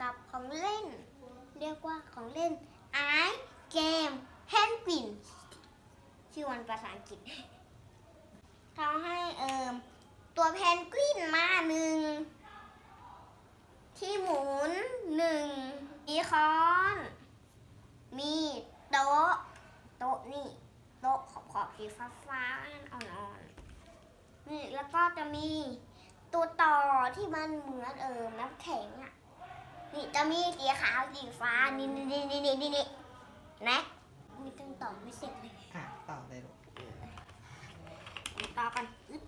กับของเล่น เรียกว่าของเล่นไอเกมแฮนปินชื่อวันภาษาอังกฤษเขาให้เอิมตัวเพนกวินมาหนึ่ง ที่หมุนหนึ่งมีค้อน มีโต๊ะ โต๊ะนี่โต๊ะขอบขอบสีฟ้าฟ้าๆอ่อนๆนี่แล้วก็จะมีตัวต่อที่มันเหมือนเอิมน้ำแข็งอะ นี่จะมีสีขาวสีฟ้านี่นี่นี่นี่นี่นี่นะมีตั้งต่อไม่เสร็จเลยอะต่อเลยลูกต่อกันอึ๊ด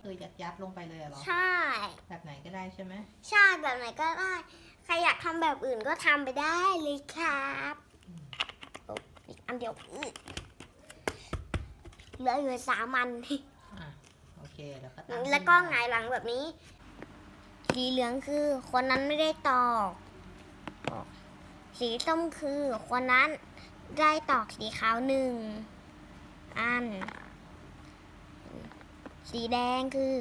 คือยัดยัดลงไปเลยเหรอ ใช่ แบบไหนก็ได้ใช่ไหมใช่แบบไหนก็ได้ใครอยากทำแบบอื่นก็ทำไปได้เลยครับโอ้อีกอันเดียวอื้อเหลืออยู่สามอันอะโอเคแล้วก็ตั้งแล้วก็หขึ้นมงายหลังแบบนี้ สีเหลืองคือ คนนั้นไม่ได้ตอก สีส้มคือ คนนั้นได้ตอกสีขาวหนึ่งอัน สีแดงคือ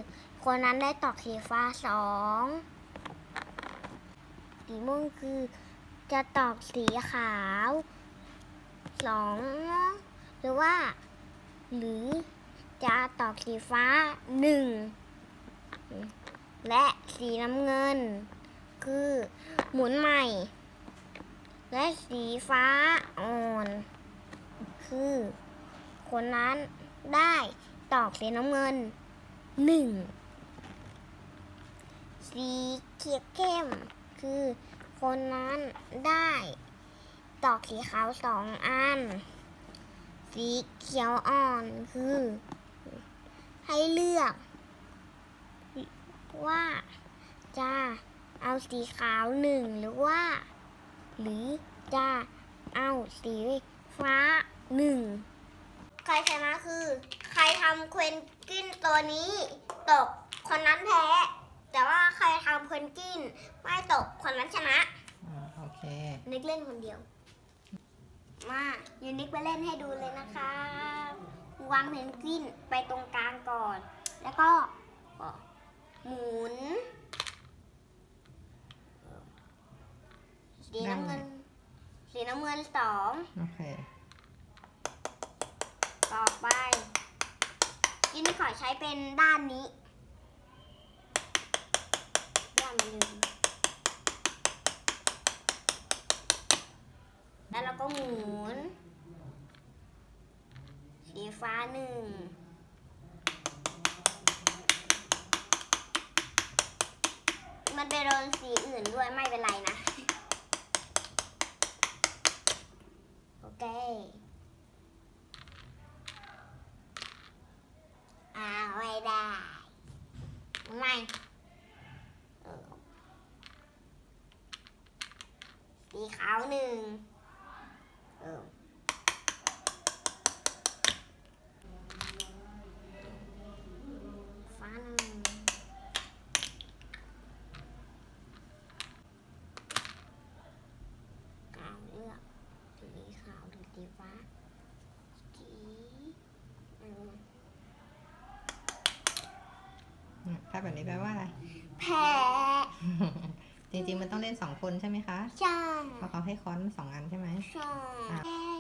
คนนั้นได้ตอกสีฟ้าสองสีม่วงคือจะตอกสีขาวสองหรือว่า หรือจะตอกสีฟ้าหนึ่ง และสีน้ำเงิน คือหมุนใหม่ และสีฟ้าอ่อน คือ คนนั้นได้ตอกสีน้ำเงินหนึ่งสีเขียวเข้ม คือคนนั้นได้ตอกสีขาวสองอัน สีเขียวอ่อนคือ ให้เลือก ว่าจะเอาสีขาวหนึ่งหรือว่า หรือจะเอาสีฟ้าหนึ่งใครชนะคือ ใครทำเควนกวินตัวนี้ ตกคนนั้นแพ้ แต่ว่าใครทำเควนกวินไม่ตกคนนั้นชนะอ่าโอเค นิกเล่นคนเดียว มายูนิคไปเล่นให้ดูเลยนะครับวางเพนกวินไปตรงกลางก่อน แล้วก็ หมุนสีน้ำเงินสีน้ำเงินสองโอเค ต่อไปยูนิคขอใช้เป็นด้านนี้ด้านมันลืมแล้วเราก็หมุนสีฟ้าหนึ่ง มันไป โดนสีอื่นด้วยไม่เป็นไรนะ โอเค อ่าไม่ได้ ไม่เออสีขาวหนึ่งเออฟ้าหนึ่งการเลือกสีขาวหรือสีฟ้าสีเออ อืมถ้าแบบนี้แปลว่าอะไร แพ้จริงๆมันต้องเล่นสองคนใช่ไหมคะ ใช่เพราะเขาให้ค้อนสองอันใช่ไหมใช่อะแพ้